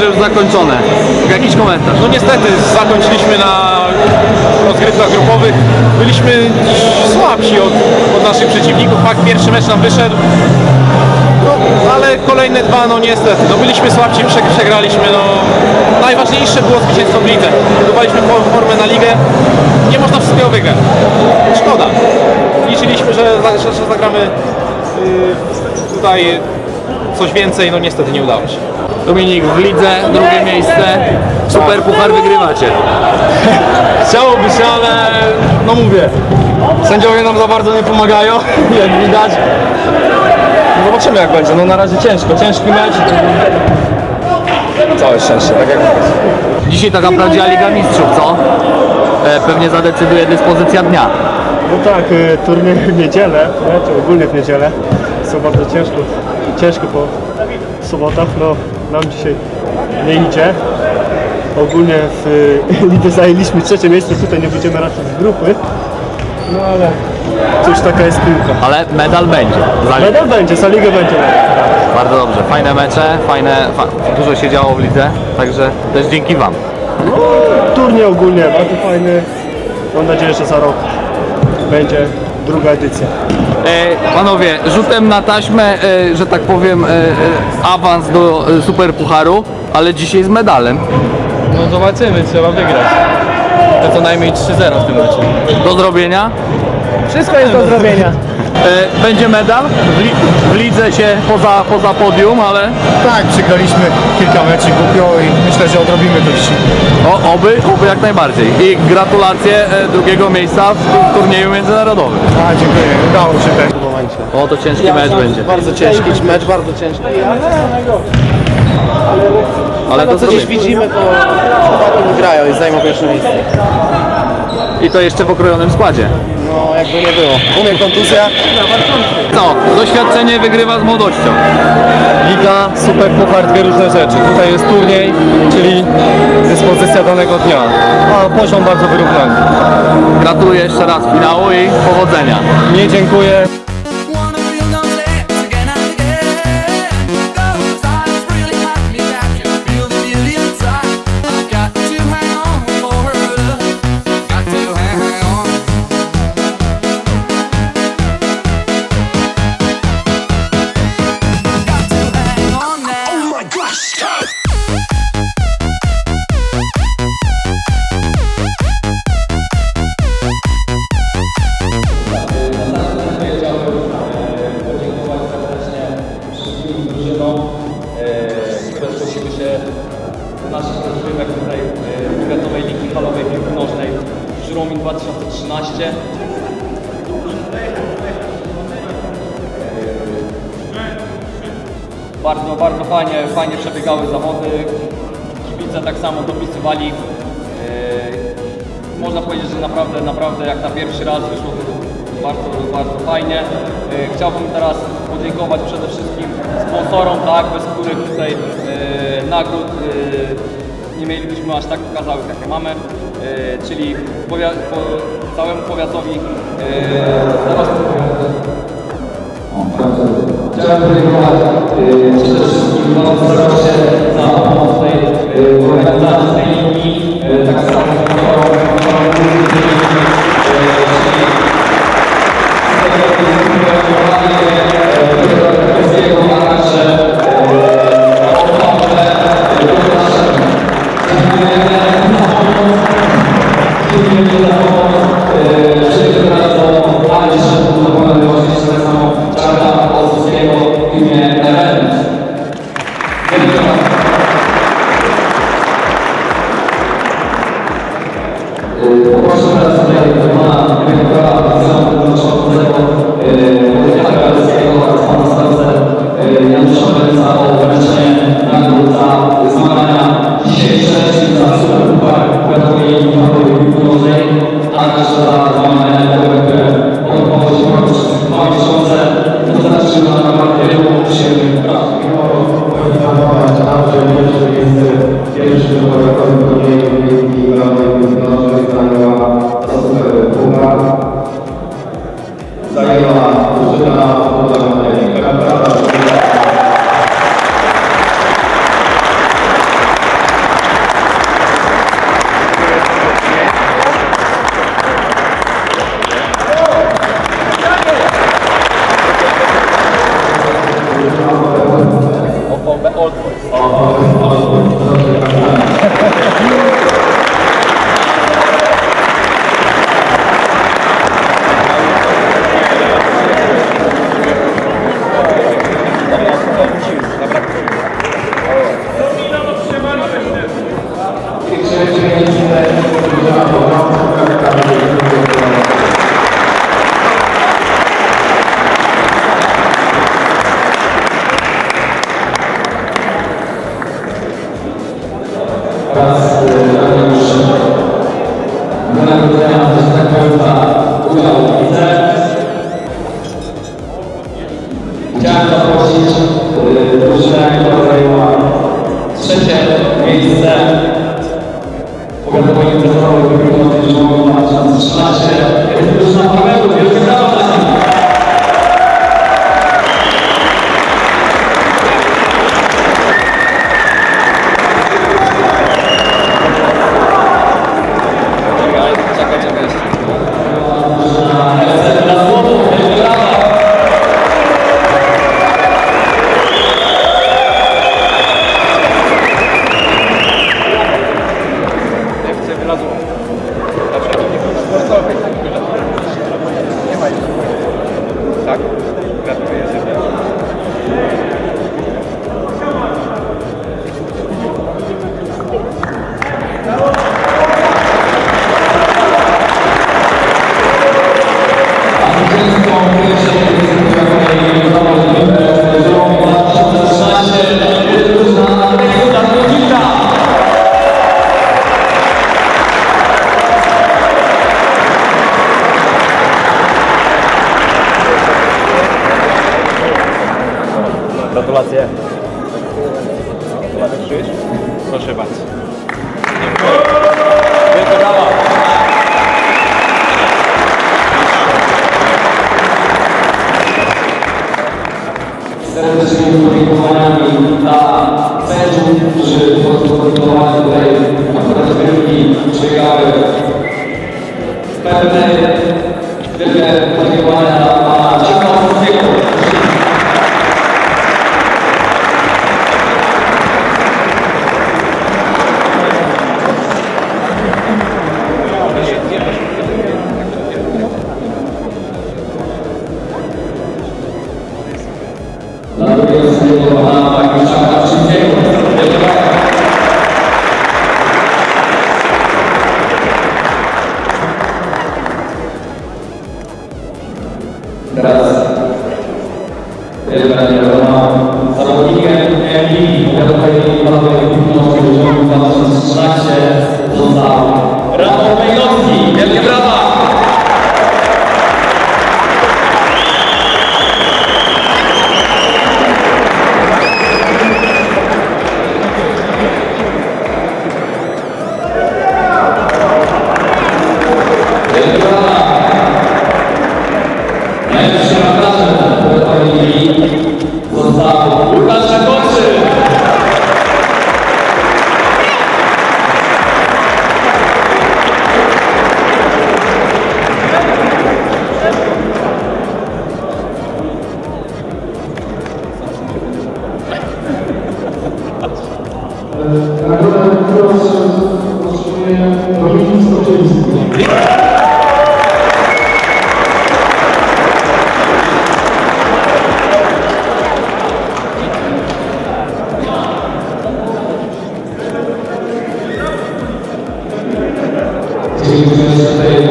e, Superpucharze już zakończone. Jakiś komentarz? No niestety zakończyliśmy na rozgrywkach grupowych. Byliśmy słabsi od, od naszych przeciwników. Fakt, pierwszy mecz nam wyszedł. No, ale kolejne dwa, no niestety. No, byliśmy słabsi, prze, przegraliśmy. No, najważniejsze było zwycięstwo w lidze. Budowaliśmy for- formę na ligę. Nie można wszystkiego wygrać. Szkoda. Liczyliśmy, że, że, że zagramy yy, tutaj coś więcej. No niestety nie udało się. Dominik w lidze, drugie miejsce. Superpuchar wygrywacie. Chciałoby się, ale no mówię, sędziowie nam za bardzo nie pomagają, jak widać. No Zobaczymy jak będzie, no na razie ciężko, ciężki mecz. Całe szczęście, tak jak mówię. Dzisiaj taka prawdziwa Liga Mistrzów, co? E, pewnie zadecyduje dyspozycja dnia. No tak, y, turniej w niedzielę, mecze ogólnie w niedzielę są bardzo ciężko, ciężko po sobotach, no nam dzisiaj nie idzie. Ogólnie w lidze zajęliśmy trzecie miejsce, tutaj nie będziemy raczej z grupy, no ale cóż, taka jest piłka. Ale medal będzie. Za ligę. Medal będzie, za ligę będzie. Bardzo dobrze. Fajne mecze, fajne, fa dużo się działo w lidze, także też dzięki Wam. Turniej ogólnie bardzo fajny, mam nadzieję, że za rok będzie druga edycja. E, panowie, rzutem na taśmę, e, że tak powiem, e, e, awans do e, Superpucharu, ale dzisiaj z medalem. No zobaczymy, trzeba wygrać. To co najmniej 3-0 w tym meczu. Do zrobienia. Wszystko jest do zrobienia. E, będzie medal. W, li w lidze się poza, poza podium, ale Tak, przegraliśmy kilka meczy głupio i myślę, że odrobimy to dzisiaj. o, oby, oby jak najbardziej. I gratulacje e, drugiego miejsca w, turnieju międzynarodowym. A, dziękuję, udało się też. O, to ciężki mecz będzie. Bardzo ciężki mecz, bardzo ciężki. Ale to Co dziś widzimy, to chłopaki wygrają i zajmą pierwsze miejsce. I to jeszcze w okrojonym składzie. No jakby nie było. U mnie kontuzja. Co? Doświadczenie wygrywa z młodością. Liga, super puchar, dwie różne rzeczy. Tutaj jest turniej, czyli dyspozycja danego dnia. A poziom bardzo wyrównany. Gratuluję jeszcze raz finału i powodzenia. Nie dziękuję. Fajnie, fajnie przebiegały zawody. Kibice tak samo dopisywali. E, Można powiedzieć, że naprawdę, naprawdę jak na pierwszy raz wyszło bardzo, bardzo fajnie. E, Chciałbym teraz podziękować przede wszystkim sponsorom, tak, bez których tutaj e, nagród nie mielibyśmy aż tak pokazałych, jakie mamy, czyli powia- po całemu powiatowi e, zaraz Chciałem podziękować 감사합니다. zmagania dzisiejsze, czyli za Superpuchar Płetkowej i Płetkowej Północnej, a także za zmagania narodowe, które odbyło się w roku przez dwa miesiące, dostarczyły nam naprawdę wielu przyjemnych prac. Pierwszy powiatowy turniej Olimpijski w Ramach Północnej zajęła Super Puchar. Zajęła drużyna дуже професіональний проєкт. Dan kami berharap Saat ini kami Dalam hari ini Kita akan berjumpa Dengan Chcielibyśmy tutaj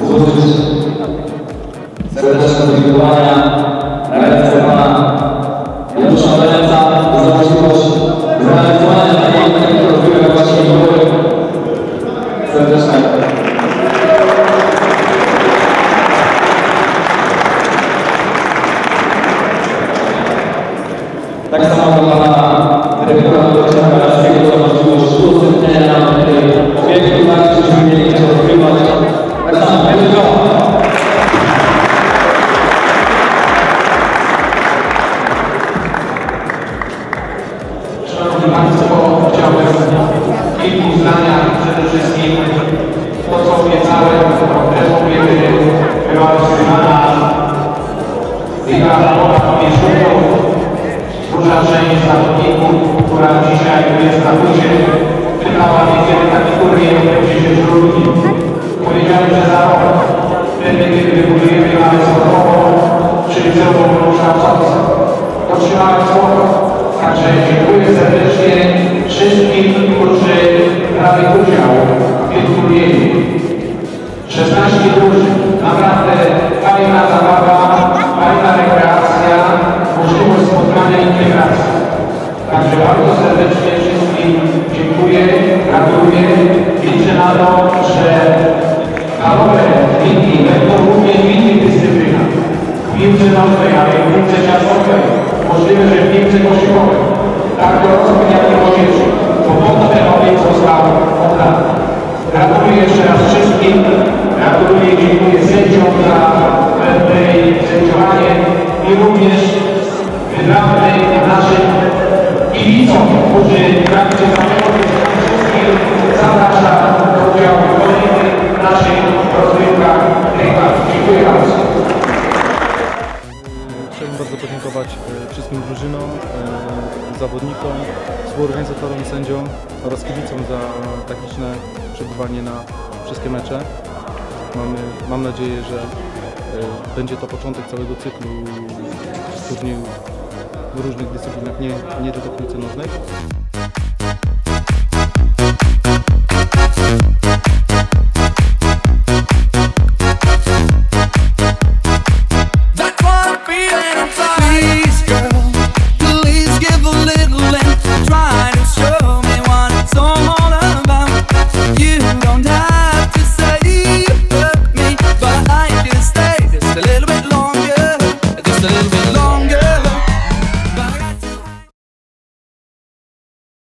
złożyć serdeczne podziękowania. Na ręce pana Część zawodników, która dzisiaj jest na budzie, pytała mnie, kiedy taki turniej będzie się drugi. Powiedziałem, że za rok, wtedy, kiedy wybudujemy halę sportową, czyli drogą kształcącą. Dotrzymałem słowa. Także dziękuję serdecznie wszystkim, którzy brali udział w tym turnieju. 16 drużyn, naprawdę bardzo serdecznie wszystkim dziękuję, gratuluję. Liczę na to, że panowie winni będą również w innych dyscyplinach. W piłce nożnej, ale w piłce czasowej. Możliwe, że w piłce koszykowej. Tak dorosłych, jak i młodzieży. Bo po to te nowe wszystkim drużynom, e, zawodnikom, współorganizatorom, sędziom oraz kibicom za tak liczne przebywanie na wszystkie mecze. Mamy, mam nadzieję, że e, będzie to początek całego cyklu turniejów w różnych dyscyplinach, nie, nie tylko piłce nożnej.